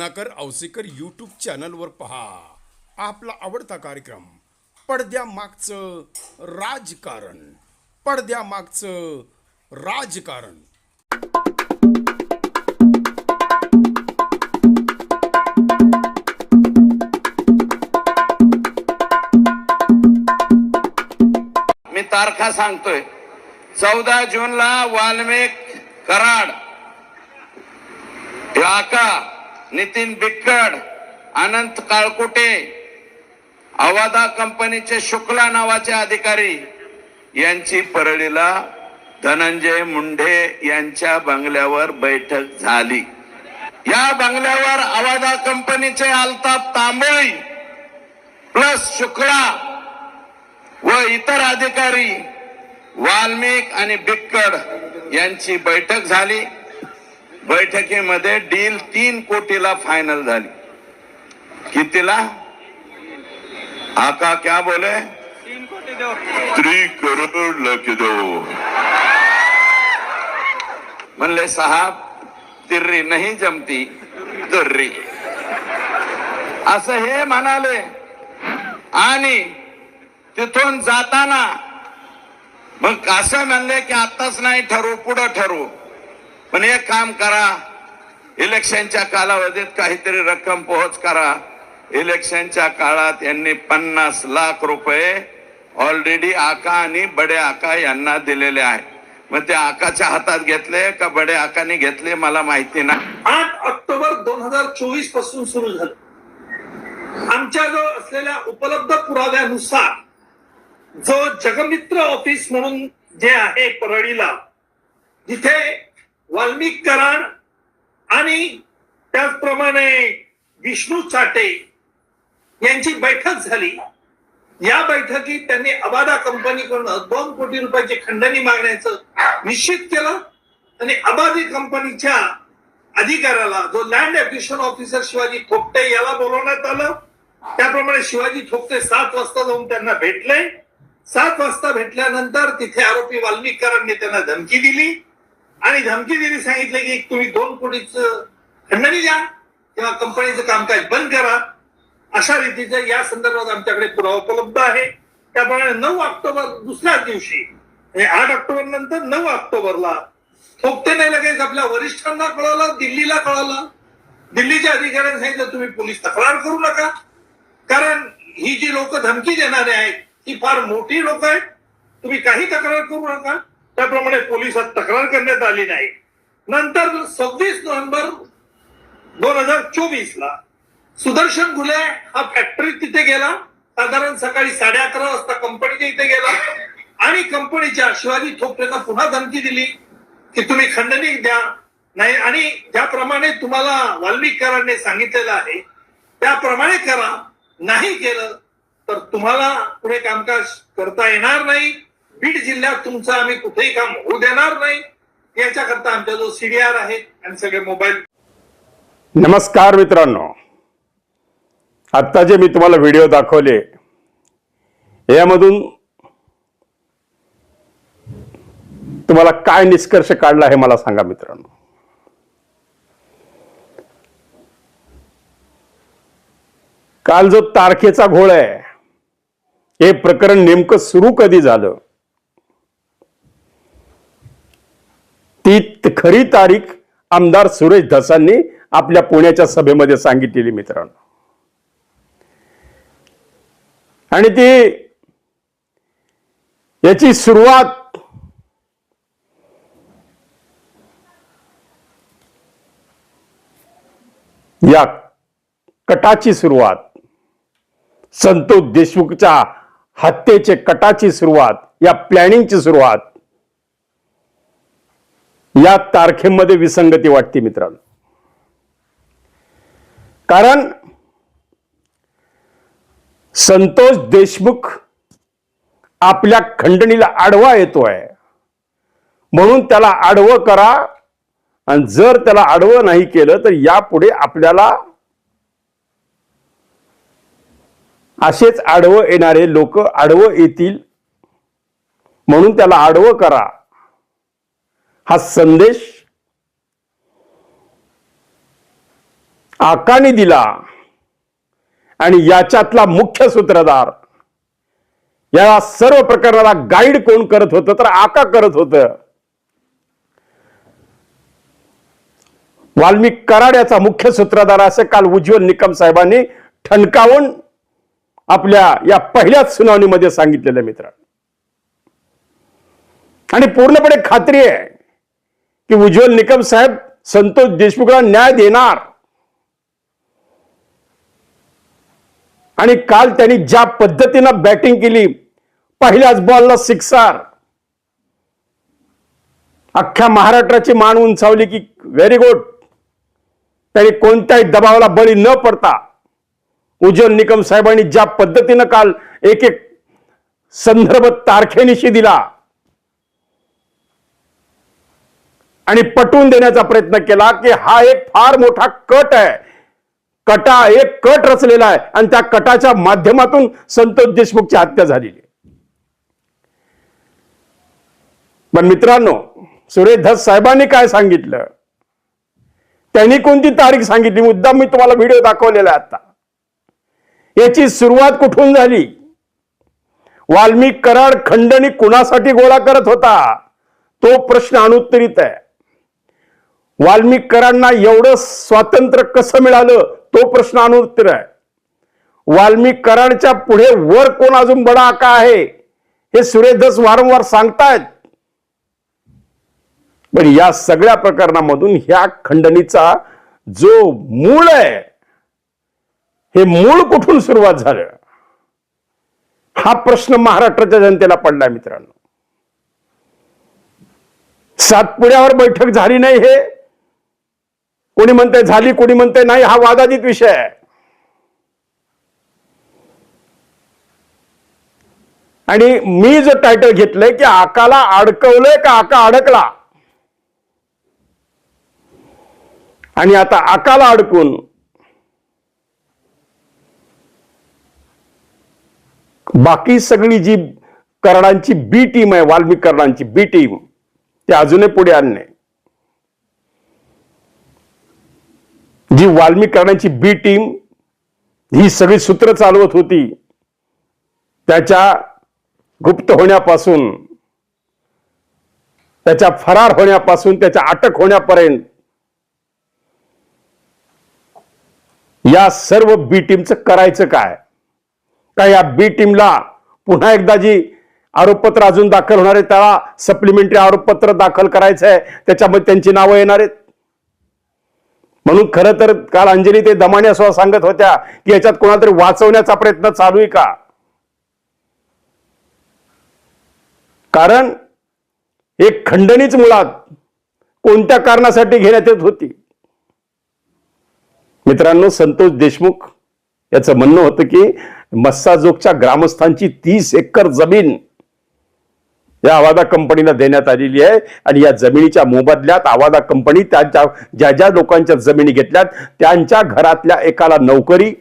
Ratnakar Ausekar YouTube चॅनलवर पहा. आपला आवडता कार्यक्रम पडद्यामागचं राजकारण. पडद्यामागचं राजकारण. मी तारखा सांगतोय. चौदा जूनला वाल्मिक कराड आका नितीन बिक्कड अनंत काळकुटे अवादा कंपनीचे शुक्ला नावाचे अधिकारी यांची परळीला धनंजय मुंढे यांच्या बंगल्यावर बैठक झाली. या बंगल्यावर अवादा कंपनीचे अल्ताफ तांबोळी प्लस शुक्ला व इतर अधिकारी वाल्मिक आणि बिक्कड यांची बैठक झाली. बैठकीमध्ये डील तीन कोटीला फायनल झाली. कितीला? आका क्या बोले? थ्री करोड लख दो म्हणले साहब तिर्री नाही जमती तुर्री असं हे म्हणाले. आणि तिथून जाताना मग असं म्हणले की आताच नाही ठरवू पुढं ठरवू पण एक काम करा इलेक्शनच्या कालावधीत काहीतरी रक्कम पोहोच करा. इलेक्शनच्या काळात यांनी पन्नास लाख रुपये ऑलरेडी आका आणि बडे आका यांना दिलेले आहे मग ते आकाच्या हातात घेतले का बडे आकाने घेतले मला माहिती नाही. आठ ऑक्टोबर दोन हजार चोवीसपासून सुरू झालं. आमच्याजवळ असलेल्या उपलब्ध पुराव्यानुसार जो जगमित्र ऑफिस म्हणून जे आहे परळीला जिथे वाल्मिक कराड आणि त्याचप्रमाणे विष्णू चाटे यांची बैठक झाली. या बैठकीत त्यांनी अबादा कंपनीकडून दोन कोटी रुपयाची खंडणी मागण्याचं निश्चित केलं आणि अबादी कंपनीच्या अधिकाऱ्याला जो land application officer Shivaji Thopte याला बोलवण्यात आलं. त्याप्रमाणे शिवाजी थोपटे सात वाजता जाऊन त्यांना भेटले. सात वाजता भेटल्यानंतर तिथे आरोपी वाल्मिकरांनी त्यांना धमकी दिली. आणि धमकी देणे सांगितले की तुम्ही दोन कोटीच खंडणी द्या किंवा कंपनीचं कामकाज बंद करा. अशा रीतीचं या संदर्भात आमच्याकडे पुरावा उपलब्ध आहे. त्याप्रमाणे नऊ ऑक्टोबर दुसऱ्याच दिवशी म्हणजे आठ ऑक्टोबर नंतर नऊ ऑक्टोबरला थोपटेने लगेच आपल्या वरिष्ठांना कळवलं दिल्लीला कळवलं. दिल्लीच्या अधिकाऱ्यांनी सांगितलं तुम्ही पोलीस तक्रार करू नका. कारण ही जी लोक धमकी देणारे आहेत ही फार मोठी लोक आहेत. तुम्ही काही तक्रार करू नका. त्याप्रमाणे पोलिसात तक्रार करण्यात आली नाही. नंतर सव्वीस नोव्हेंबर दोन हजार चोवीस ला सुदर्शन घुले हा फॅक्टरी तिथे गेला. साधारण सकाळी साडे अकरा वाजता कंपनीच्या इथे गेला. आणि कंपनीच्या शिवाजी थोपटेंना पुन्हा धमकी दिली की तुम्ही खंडणी द्या. नाही आणि ज्याप्रमाणे तुम्हाला वाल्मिकरांनी सांगितलेलं आहे त्याप्रमाणे करा. नाही केलं तर तुम्हाला पुढे कामकाज करता येणार नाही. बीड जिल्ह्यात तुमचं आम्ही कुठेही काम होऊ देणार नाही. याच्याकरता आमच्या जो सीडीआर आहे आणि सगळे मोबाईल नमस्कार मित्रांनो. आत्ता जे मी तुम्हाला व्हिडिओ दाखवले यामधून तुम्हाला काय निष्कर्ष काढला हे मला सांगा मित्रांनो. काल जो तारखेचा घोळ आहे हे प्रकरण नेमकं सुरू कधी झालं? ती खरी तारीख आमदार सुरेश धसांनी आपल्या पुण्याच्या सभेमध्ये सांगितलेली मित्रांनो. आणि ती याची सुरुवात या कटाची सुरुवात संतोष देशमुखच्या हत्येचे कटाची सुरुवात या प्लॅनिंगची सुरुवात या तारखेमध्ये विसंगती वाटते मित्रांनो. कारण संतोष देशमुख आपल्या खंडणीला आडवा येतोय. म्हणून त्याला आडवं करा. आणि जर त्याला आडवं नाही केलं तर यापुढे आपल्याला असेच आडवं येणारे लोक आडवं येतील. म्हणून त्याला आडवं करा. हा संदेश आकाने दिला आणि याच्यातला मुख्य सूत्रधार या सर्व प्रकरणाला गाईड कोण करत होतं? तर आका करत होतं. वाल्मिक कराड्याचा मुख्य सूत्रधार असं काल उज्ज्वल निकम साहेबांनी ठणकावून आपल्या या पहिल्याच सुनावणीमध्ये सांगितलेलं मित्र आणि पूर्णपणे खात्री आहे की उज्ज्वल निकम साहेब संतोष देशमुखला न्याय देणार. आणि काल त्यांनी ज्या पद्धतीनं बॅटिंग केली पहिल्याच बॉलला सिक्सार अख्ख्या महाराष्ट्राची मान उंचावली की व्हेरी गुड त्यांनी कोणत्याही दबावाला बळी न पडता उज्ज्वल निकम साहेबांनी ज्या पद्धतीनं काल एक एक संदर्भ तारखेनिशी दिला आणि पटवून देण्याचा प्रयत्न केला की हा एक फार मोठा कट आहे. कटा एक कट रचलेला आहे आणि त्या कटाच्या माध्यमातून संतोष देशमुखची हत्या झालेली पण मित्रांनो सुरेश धस साहेबांनी काय सांगितलं? त्यांनी कोणती तारीख सांगितली? मुद्दाम मी तुम्हाला व्हिडिओ दाखवलेला आहे आता. याची सुरुवात कुठून झाली? वाल्मिक कराड खंडणी कुणासाठी गोळा करत होता? तो प्रश्न अनुत्तरित आहे. वाल्मिकरांना एवढं स्वातंत्र्य कसं मिळालं? तो प्रश्न अनुत्तर आहे. वाल्मिकरांच्या पुढे वर कोण अजून बडा आका आहे? हे सुरेधस वारंवार सांगतायत. पण या सगळ्या प्रकरणामधून ह्या खंडणीचा जो मूळ आहे हे मूळ कुठून सुरुवात झालं? हा प्रश्न महाराष्ट्राच्या जनतेला पडलाय मित्रांनो. सातपुड्यावर बैठक झाली नाही हे. कोणी म्हणते झाली कोणी म्हणते नाही हा वादातीत विषय आहे. आणि मी जो टायटल घेतलंय की आकाला अडकवलंय का आका अडकला? आणि आता आकाला अडकून बाकी सगळी जी कर्णांची बी टीम आहे वाल्मिक कर्णांची बी टीम ते अजूनही पुढे आणणे जी वाल्मिक करण्याची बी टीम ही सगळी सूत्र चालवत होती त्याच्या गुप्त होण्यापासून त्याच्या फरार होण्यापासून त्याच्या अटक होण्यापर्यंत या सर्व बी टीमचं करायचं काय? का या बी टीमला पुन्हा एकदा जी आरोपपत्र अजून दाखल होणार आहे त्याला सप्लिमेंटरी आरोपपत्र दाखल करायचं आहे त्याच्यामध्ये त्यांची नावं येणार आहेत? म्हणून खरं तर काल अंजली ते दमाने सुद्धा सांगत होत्या की याच्यात कोणाला वाचवण्याचा प्रयत्न चालू आहे का? कारण एक खंडणीच मुळात कोणत्या कारणासाठी घेण्यात येत होती? मित्रांनो संतोष देशमुख याचं म्हणणं होतं की मस्साजोगच्या ग्रामस्थांची तीस एकर जमीन या आवादा कंपनीला देण्यात आलेली आहे. आणि या जमिनीच्या मोबदल्यात आवादा कंपनी त्यांच्या ज्या ज्या लोकांच्या जमिनी घेतल्यात त्यांच्या घरातल्या एकाला नोकरी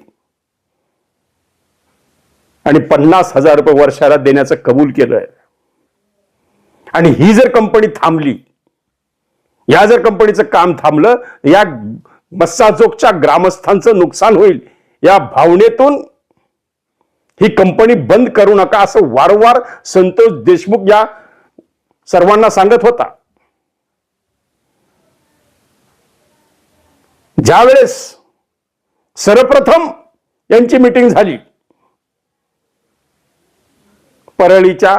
आणि पन्नास हजार रुपये वर्षाला देण्याचं कबूल केलंय आणि ही जर कंपनी थांबली या जर कंपनीचं काम थांबलं या मस्साजोगच्या ग्रामस्थांचं नुकसान होईल या भावनेतून ही कंपनी बंद करू नका असं वारंवार संतोष देशमुख या सर्वांना सांगत होता. ज्या वेळेस सर्वप्रथम यांची मीटिंग झाली. परळीच्या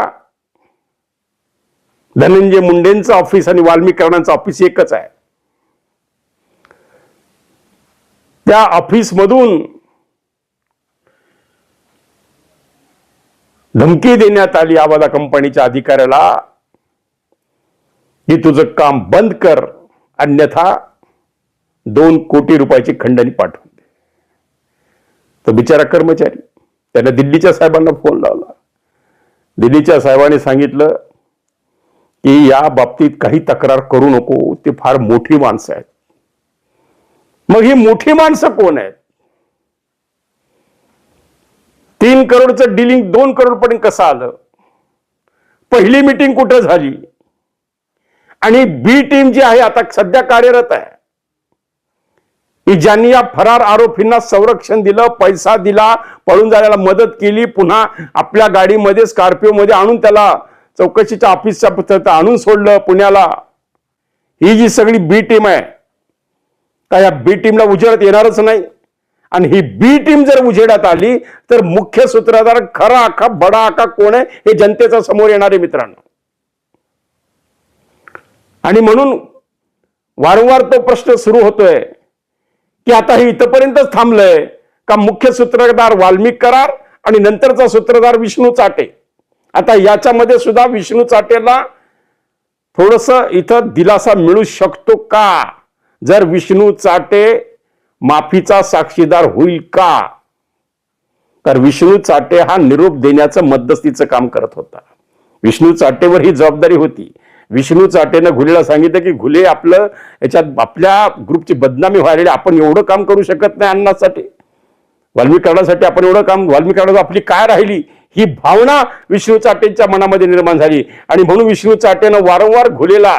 धनंजय मुंडेंचं ऑफिस आणि वाल्मीकरणाचं ऑफिस एकच आहे. त्या ऑफिसमधून धमकी देण्यात आली आवादा कंपनीच्या अधिकाऱ्याला. की तुझं काम बंद कर अन्यथा दोन कोटी रुपयाची खंडणी पाठवून दे. बिचारा कर्मचारी त्याने दिल्लीच्या साहेबांना फोन लावला. दिल्लीच्या साहेबांनी सांगितलं की या बाबतीत काही तक्रार करू नको ते फार मोठी माणसं आहेत. मग ही मोठी माणसं कोण आहेत? तीन करोडचं डिलिंग दोन करोडपर्यंत कसं आलं? पहिली मीटिंग कुठं झाली? आणि बी टीम जी आहे आता सध्या कार्यरत आहे. की ज्यांनी या फरार आरोपींना संरक्षण दिलं पैसा दिला पळून जाण्याला मदत केली पुन्हा आपल्या गाडीमध्ये स्कॉर्पिओमध्ये आणून त्याला चौकशीच्या ऑफिसच्या पुस्तकात आणून सोडलं पुण्याला. ही जी सगळी बी टीम आहे का या बी टीमला उजेडात येणारच नाही? आणि ही बी टीम जर उजेडात आली तर मुख्य सूत्रधार खरा आखा बडा आखा कोण आहे हे जनतेचा समोर येणारे मित्रांनो. आणि म्हणून वारंवार तो प्रश्न सुरू होतोय की आता हे इथपर्यंतच थांबलंय का मुख्य सूत्रधार वाल्मिक करार आणि नंतरचा सूत्रधार विष्णू चाटे. आता याच्यामध्ये सुद्धा विष्णू चाटेला थोडस इथं दिलासा मिळू शकतो का? जर विष्णू चाटे माफीचा साक्षीदार होईल का? तर विष्णू चाटे हा निरोप देण्याचं मध्यस्थीचं काम करत होता. विष्णू चाटेवर ही जबाबदारी होती. विष्णू चाटेनं घुलेला सांगितलं की घुले आपलं याच्यात आपल्या ग्रुपची बदनामी व्हायला आपण एवढं काम करू शकत नाही अन्नासाठी वाल्मीकरणासाठी आपण एवढं काम वाल्मिकाला आपली काय राहिली? ही भावना विष्णू चाटेच्या मनामध्ये निर्माण झाली. आणि म्हणून विष्णू चाटेनं वारंवार घुलेला.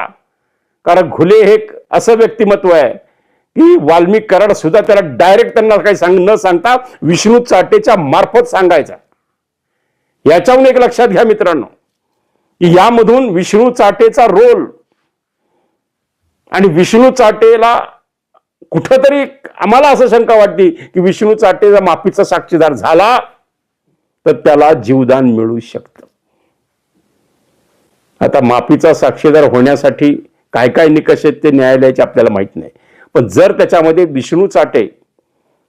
कारण घुले हे असं व्यक्तिमत्व आहे की वाल्मिक कराड सुद्धा त्याला डायरेक्ट त्यांना काही सांग न सांगता विष्णू चाटेच्या मार्फत सांगायचा. याच्याहून एक लक्षात घ्या मित्रांनो की यामधून विष्णू चाटेचा रोल आणि विष्णू चाटेला कुठंतरी आम्हाला असं शंका वाटते की विष्णू चाटेचा माफीचा साक्षीदार झाला तर त्याला जीवदान मिळू शकतं. आता माफीचा साक्षीदार होण्यासाठी काय काय निकष आहेत ते न्यायालयाचे आपल्याला माहीत नाही. पण जर त्याच्यामध्ये विष्णू चाटे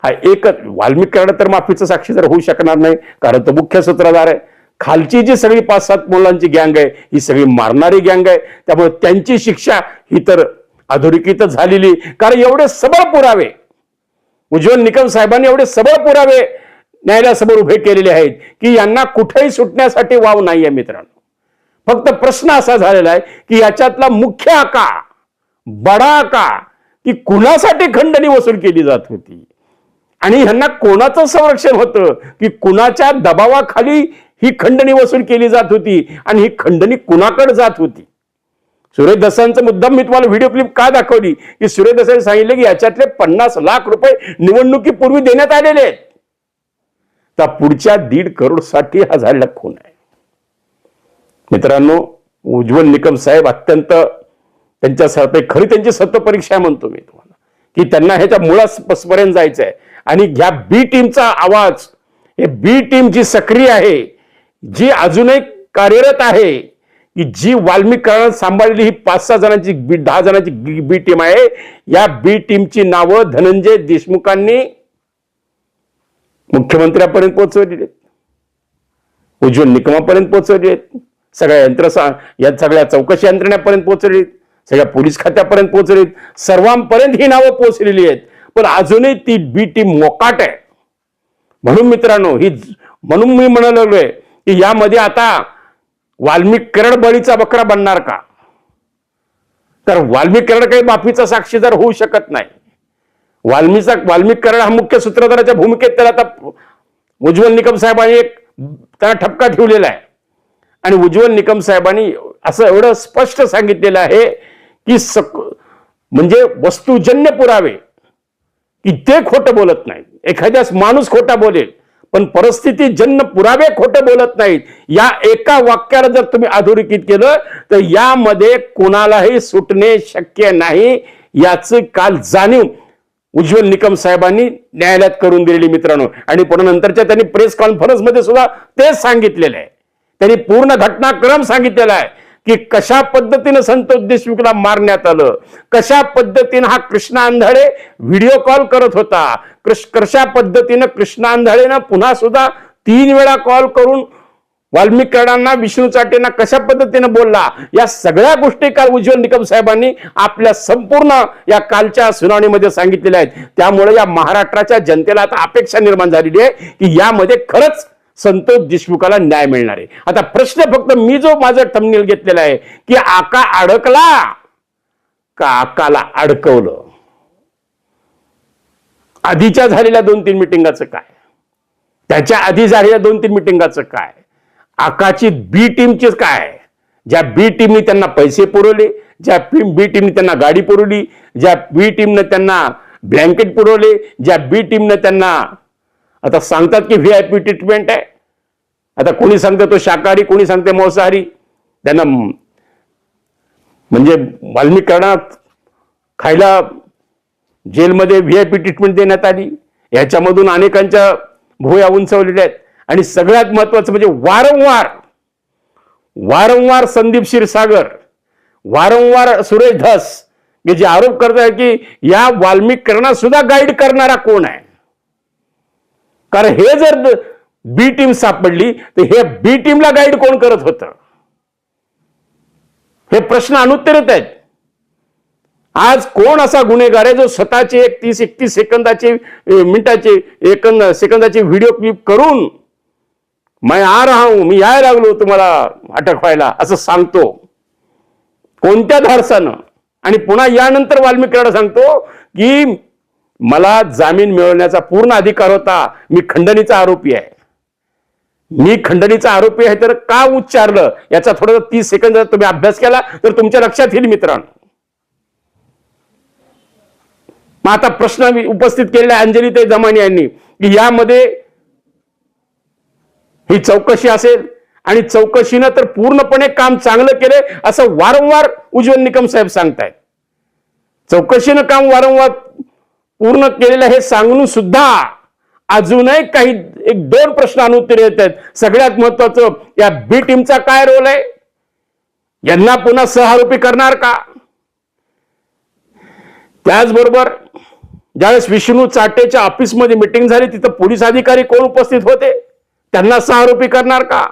हा एकच वाल्मिक तर तर साक्षी साक्षीदार होऊ शकणार नाही कारण तो मुख्य सूत्रधार आहे. खालची जी सगळी पाच सात मुलांची गँग आहे ही सगळी मारणारी गँग आहे. त्यामुळे त्यांची शिक्षा ही तर अधोरेखितच झालेली. कारण एवढे सबळ पुरावे उज्ज्वल निकम साहेबांनी एवढे सबळ पुरावे न्यायालयासमोर उभे केलेले आहेत की यांना कुठेही सुटण्यासाठी वाव नाहीये मित्रांनो. फक्त प्रश्न असा झालेला आहे की याच्यातला मुख्य आका बडा आका की कुणासाठी खंडणी वसूल केली जात होती? आणि ह्यांना कोणाचं संरक्षण होतं? की कुणाच्या दबावाखाली ही खंडणी वसूल केली जात होती? आणि ही खंडणी कुणाकडे जात होती? सुरेश दसांचा मुद्दा मी तुम्हाला व्हिडिओ क्लिप का दाखवली? की सुरेश दसांनी सांगितलं की याच्यातले पन्नास लाख रुपये निवडणुकीपूर्वी देण्यात आलेले आहेत. तर पुढच्या दीड करोडसाठी हा झालेला खून आहे. मित्रांनो उज्ज्वल निकम साहेब अत्यंत त्यांच्यासाठी खरी त्यांची सत्यपरीक्षा आहे म्हणतो मी तुम्हाला. की त्यांना ह्याच्या मुळापर्यंत जायचं आहे आणि ह्या बी टीमचा आवाज हे बी टीम जी सक्रिय आहे जी अजूनही कार्यरत आहे की जी वाल्मिकरण सांभाळली सांभाळलेली ही पाच सहा जणांची बी- दहा जणांची बी टीम आहे या बी टीमची नावं धनंजय देशमुखांनी मुख्यमंत्र्यापर्यंत पोहोचवलेली आहेत. उज्ज्वल निकमापर्यंत पोहोचवली आहेत. सगळ्या यंत्र या सगळ्या चौकशी यंत्रणेपर्यंत पोहोचवली आहेत. सगळ्या पोलीस खात्यापर्यंत पोहोचली सर्वांपर्यंत ही नावं पोहोचलेली आहेत. पण अजूनही ती बी टीम मोकाट आहे. म्हणून मित्रांनो ही म्हणून मी म्हणायला लागलोय की यामध्ये आता वाल्मिक करड बळीचा बकरा बनणार का? तर वाल्मिक करड काही माफीचा साक्षीदार होऊ शकत नाही. वाल्मीचा वाल्मिक करड हा मुख्य सूत्रधाराच्या भूमिकेत त्याला आता उज्ज्वल निकम साहेबांनी एक त्याला ठपका ठेवलेला आहे. आणि उज्ज्वल निकम साहेबांनी असं एवढं स्पष्ट सांगितलेलं आहे की सक म्हणजे वस्तुजन्य पुरावे. की ते खोटं बोलत नाही एखाद्यास माणूस खोटा बोलेल पण परिस्थिती जन्म पुरावे खोटं बोलत नाहीत. या एका वाक्याला जर तुम्ही अधोरेखित केलं तर यामध्ये कोणालाही सुटणे शक्य नाही याची काल जाणीव उज्ज्वल निकम साहेबांनी न्यायालयात करून दिलेली मित्रांनो. आणि पुन्हा नंतरच्या त्यांनी प्रेस कॉन्फरन्समध्ये सुद्धा तेच सांगितलेलं आहे. त्यांनी पूर्ण घटनाक्रम सांगितलेला आहे. की कशा पद्धतीनं संतोष देशमुखला मारण्यात आलं? कशा पद्धतीनं हा कृष्णा आंधळे व्हिडिओ कॉल करत होता? कृष- कशा पद्धतीनं कृष्णा आंधळेनं पुन्हा सुद्धा तीन वेळा कॉल करून वाल्मिकडांना विष्णू चाटेंना कशा पद्धतीनं बोलला? या सगळ्या गोष्टी काल उज्ज्वल निकम साहेबांनी आपल्या संपूर्ण या कालच्या सुनावणीमध्ये सांगितलेल्या आहेत. त्यामुळे या महाराष्ट्राच्या जनतेला आता अपेक्षा निर्माण झालेली आहे की यामध्ये खरंच संतोष देशमुखाला न्याय मिळणार आहे. आता प्रश्न फक्त मी जो माझा टमनेल घेतलेला आहे की आका अडकला. का आकाला अडकवलं? आधीच्या झालेल्या दोन तीन मिटिंगाचं काय? त्याच्या आधी झालेल्या दोन तीन मिटिंगाचं काय? आकाची बी टीमचीच काय? ज्या बी टीमने त्यांना पैसे पुरवले ज्या बी टीमने त्यांना गाडी पुरवली ज्या बी टीमनं त्यांना ब्लँकेट पुरवले ज्या बी टीमनं त्यांना आता सांगतात की व्ही आय पी ट्रीटमेंट आहे. आता कोणी सांगतं तो शाकाहारी कोणी सांगते मांसाहारी. त्यांना म्हणजे वाल्मीकरणात खायला जेलमध्ये व्ही आय पी ट्रीटमेंट देण्यात आली. याच्यामधून अनेकांच्या भुया उंचवलेल्या आहेत. आणि सगळ्यात महत्वाचं म्हणजे वारंवार वारंवार संदीप क्षीरसागर वारंवार सुरेश धस हे जे आरोप आहे की या वाल्मिकरणात सुद्धा गाईड करणारा कोण आहे? कारण हे जर बी टीम सापडली तर हे बी टीमला गाईड कोण करत होतं? हे प्रश्न अनुत्तरित आहेत. आज कोण असा गुन्हेगार आहे जो स्वतःचे एक तीस एकतीस सेकंदाचे मिनिटाचे एकंद सेकंदाचे व्हिडिओ क्लिप करून मैं आ रहा हूं मी याय लागलो तुम्हाला अटक व्हायला असं सांगतो. कोणत्या धाडसानं? आणि पुन्हा यानंतर वाल्मिकीला सांगतो की मला जामीन मिळवण्याचा पूर्ण अधिकार होता. मी खंडणीचा आरोपी आहे. मी खंडणीचा आरोपी आहे तर का उच्चारलं? याचा थोडा तीस सेकंद जर तुम्ही अभ्यास केला तर तुमच्या लक्षात येईल मित्रांनो. मग आता प्रश्न उपस्थित केलेला अंजली ते जमानी यांनी की यामध्ये ही चौकशी असेल आणि चौकशीनं तर पूर्णपणे काम चांगलं केलंय असं वारंवार उज्ज्वल निकम साहेब सांगतायत. चौकशीनं काम वारंवार पूर्ण केलेलं हे सांगून सुद्धा अजूनही काही एक दोन प्रश्न अनुत्तर येत आहेत. सगळ्यात महत्वाचं या बी टीमचा काय रोल आहे? यांना पुन्हा सहआरोपी करणार का? त्याचबरोबर ज्यावेळेस विष्णू चाटेच्या ऑफिसमध्ये मिटिंग झाली तिथं पोलीस अधिकारी कोण उपस्थित होते? त्यांना सहआरोपी करणार का?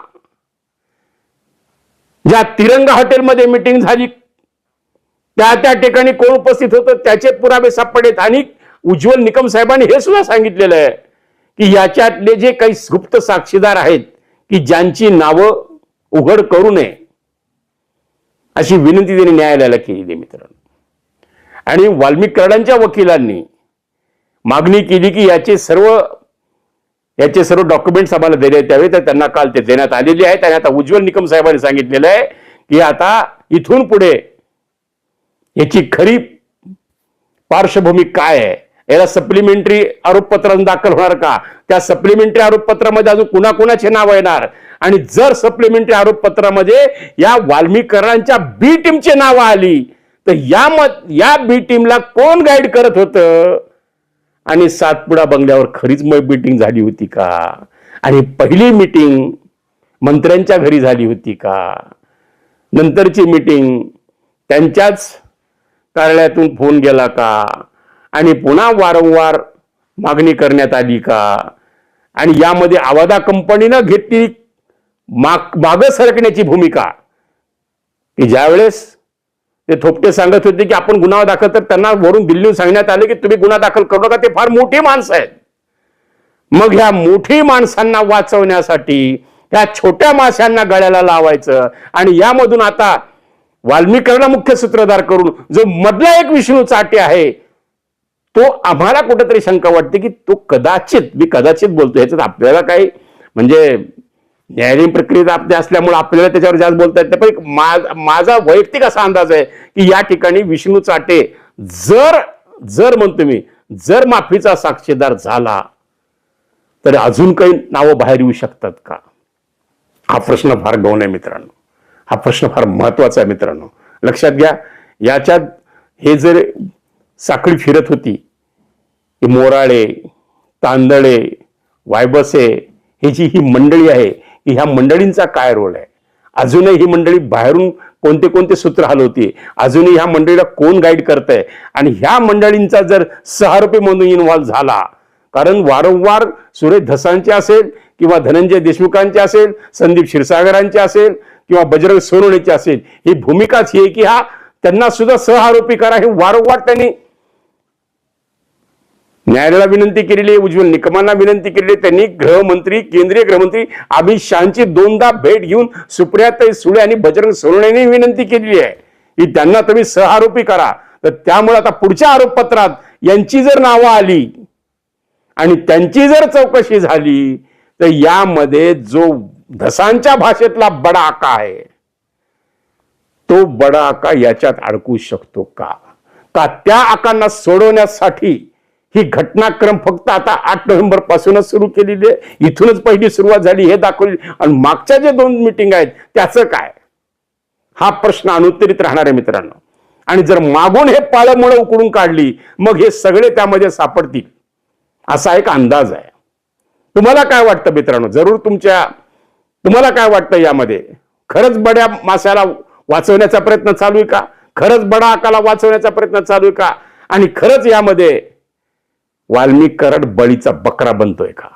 ज्या तिरंगा हॉटेलमध्ये मिटिंग झाली त्या त्या ठिकाणी कोण उपस्थित होतं? त्याचे पुरावे सापडलेत. आणि उज्ज्वल निकम साहेबांनी हे सुद्धा सांगितलेलं आहे की याच्यातले जे काही गुप्त साक्षीदार आहेत की ज्यांची नावं उघड करू नये अशी विनंती त्यांनी न्यायालयाला केलेली आहे मित्रांनो. आणि वाल्मिक कराडांच्या वकिलांनी मागणी केली की याचे सर्व याचे सर्व डॉक्युमेंट्स आम्हाला देण्यात यावे तर त्यांना काल ते देण्यात आलेले आहेत. आणि आता उज्ज्वल निकम साहेबांनी सांगितलेलं आहे की आता इथून पुढे याची खरी पार्श्वभूमी काय आहे? याला सप्लिमेंटरी आरोपपत्र दाखल होणार का? त्या सप्लिमेंटरी आरोपपत्रामध्ये अजून कुणाकुणाचे नाव येणार? आणि जर सप्लिमेंटरी आरोपपत्रामध्ये या वाल्मीकरांच्या बी टीमचे नावं आली तर या मत या बी टीमला कोण गाईड करत होतं? आणि सातपुडा बंगल्यावर खरीच मग मीटिंग झाली होती का? आणि पहिली मीटिंग मंत्र्यांच्या घरी झाली होती का? नंतरची मीटिंग त्यांच्याच कार्यालयातून फोन गेला का? आणि पुन्हा वारंवार मागणी करण्यात आली का? आणि यामध्ये आवादा कंपनीनं घेतली माग मागं सरकण्याची भूमिका. की ज्यावेळेस ते थोपटे सांगत होते की आपण गुन्हा दाखल तर त्यांना वरून दिल्लीहून सांगण्यात आले की तुम्ही गुन्हा दाखल करू नका ते फार मोठी माणसं आहेत. मग ह्या मोठी माणसांना वाचवण्यासाठी ह्या छोट्या माशांना गळ्याला लावायचं आणि यामधून आता वाल्मिकांना मुख्य सूत्रधार करून जो मधला एक विष्णू चाटे आहे तो आम्हाला कुठेतरी शंका वाटते की तो कदाचित मी कदाचित बोलतो ह्याच्यात आपल्याला काही म्हणजे न्यायालयीन प्रक्रियेत आपले असल्यामुळे आपल्याला त्याच्यावर जास्त बोलता येत नाही. पण माझा वैयक्तिक असा अंदाज आहे की या ठिकाणी विष्णू चाटे जर जर म्हणतो मी जर माफीचा साक्षीदार झाला तर अजून काही नावं बाहेर येऊ शकतात का? हा प्रश्न फार गौण आहे मित्रांनो. हा प्रश्न फार महत्त्वाचा आहे मित्रांनो. लक्षात घ्या याच्यात हे जर साखळी फिरत होती. ही मोराळे तांदळे वायबसे ही जी ही मंडळी आहे की ह्या मंडळींचा काय रोल आहे? अजूनही ही मंडळी बाहेरून कोणते कोणते सूत्र हलवते अजूनही ह्या मंडळीला कोण गाईड करतंय? आणि ह्या मंडळींचा जर सहारोपी म्हणून इन्व्हॉल्व्ह झाला कारण वारंवार सुरेश धसांचे असेल किंवा धनंजय देशमुखांचे असेल संदीप क्षीरसागरांचे असेल किंवा बजरंग सोनवणेचे असेल ही भूमिकाच ही आहे की हा त्यांना सुद्धा सहआरोपी करा हे वारंवार त्यांनी न्यायालयाला विनंती केलेली आहे उज्ज्वल निकमांना विनंती केलेली आहे. त्यांनी गृहमंत्री केंद्रीय गृहमंत्री अमित शहाची दोनदा भेट घेऊन सुप्रियाताई सुळे आणि बजरंग सोनवणेंनी विनंती केलेली आहे. की त्यांना तुम्ही सहआरोपी करा. तर त्यामुळे आता पुढच्या आरोपपत्रात यांची जर नावं आली आणि त्यांची जर चौकशी झाली तर यामध्ये जो धसांच्या भाषेतला बडा आका आहे तो बडा आका याच्यात अडकू शकतो का? का त्या आकांना सोडवण्यासाठी ही घटनाक्रम फक्त आता आठ नोव्हेंबर पासूनच सुरू केलेली आहे. इथूनच पहिली सुरुवात झाली हे दाखवली. आणि मागच्या जे दोन मिटिंग आहेत त्याचं काय? हा प्रश्न अनुत्तरित राहणार आहे मित्रांनो. आणि जर मागून हे पाळमुळं उकडून काढली मग हे सगळे त्यामध्ये सापडतील. असा एक अंदाज आहे. तुम्हाला काय वाटतं मित्रांनो? जरूर तुमच्या तुम्हाला काय वाटतं यामध्ये? खरंच बड्या माशाला वाचवण्याचा प्रयत्न चालू आहे का? खरंच बडा आकाला वाचवण्याचा प्रयत्न चालू आहे का? आणि खरंच यामध्ये वाल्मिक कराड बळीचा बकरा बनतोय का?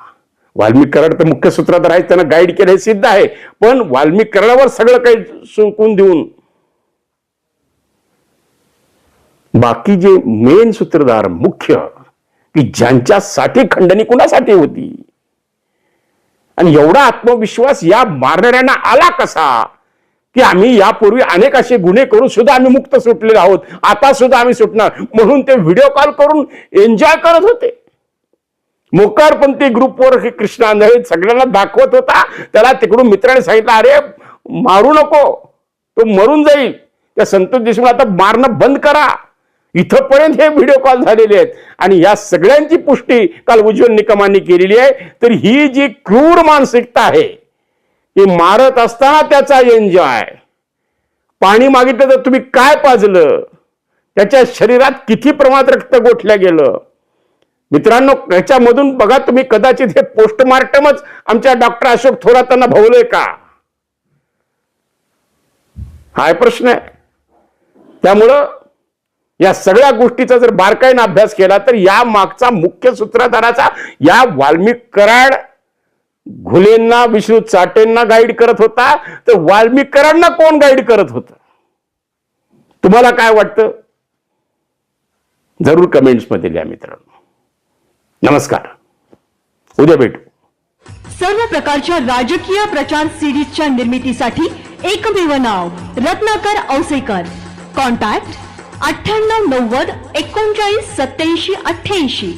वाल्मिक कराड तर मुख्य सूत्रधार आहे त्यांना गाईड केलं हे सिद्ध आहे. पण वाल्मिक कराडावर सगळं काही सुकून देऊन बाकी जे मेन सूत्रधार मुख्य की ज्यांच्यासाठी खंडणी कुणासाठी होती? आणि एवढा आत्मविश्वास या मारणाऱ्यांना आला कसा? की आम्ही यापूर्वी अनेक असे गुन्हे करून सुद्धा आम्ही मुक्त सुटलेलो आहोत. आता सुद्धा आम्ही सुटणार. म्हणून ते व्हिडिओ कॉल करून एन्जॉय करत होते. मोकारपंथी ग्रुपवर हे कृष्णा आंधळे सगळ्यांना दाखवत होता. त्याला तिकडून मित्राने सांगितलं अरे मारू नको. तो मरून जाईल. त्या संतोष देशमुख आता मारणं बंद करा. इथंपर्यंत हे व्हिडिओ कॉल झालेले आहेत. आणि या सगळ्यांची पुष्टी काल उज्ज्वल निकमांनी केलेली आहे. तर ही जी क्रूर मानसिकता आहे की मारत असताना त्याचा एन्जॉय. पाणी मागितलं तर तुम्ही काय पाजलं? त्याच्या शरीरात किती प्रमाणात रक्त गोठल्या गेलं? मित्रांनो याच्यामधून बघा तुम्ही कदाचित हे पोस्टमार्टमच आमच्या डॉक्टर अशोक थोरातांना भवलंय का? हा प्रश्न आहे. त्यामुळं या सगळ्या गोष्टीचा जर बारकाईनं अभ्यास केला तर या मागचा मुख्य सूत्रधाराचा या वाल्मिक कराड घुलेंना विष्णू चाटेंना गाईड करत होता तर वाल्मिकरांना कोण गाईड करत होत? तुम्हाला काय वाटतं? जरूर कमेंट्समध्ये लिहा मित्रांनो. नमस्कार. उद्या भेटू. सर्व प्रकारच्या राजकीय प्रचार सिरीजच्या निर्मितीसाठी एकमेव नाव रत्नाकर औसेकर. कॉन्टॅक्ट अठ्ठ्याण्णव नव्वद एकोणचाळीस सत्याऐंशी अठ्ठ्याऐंशी.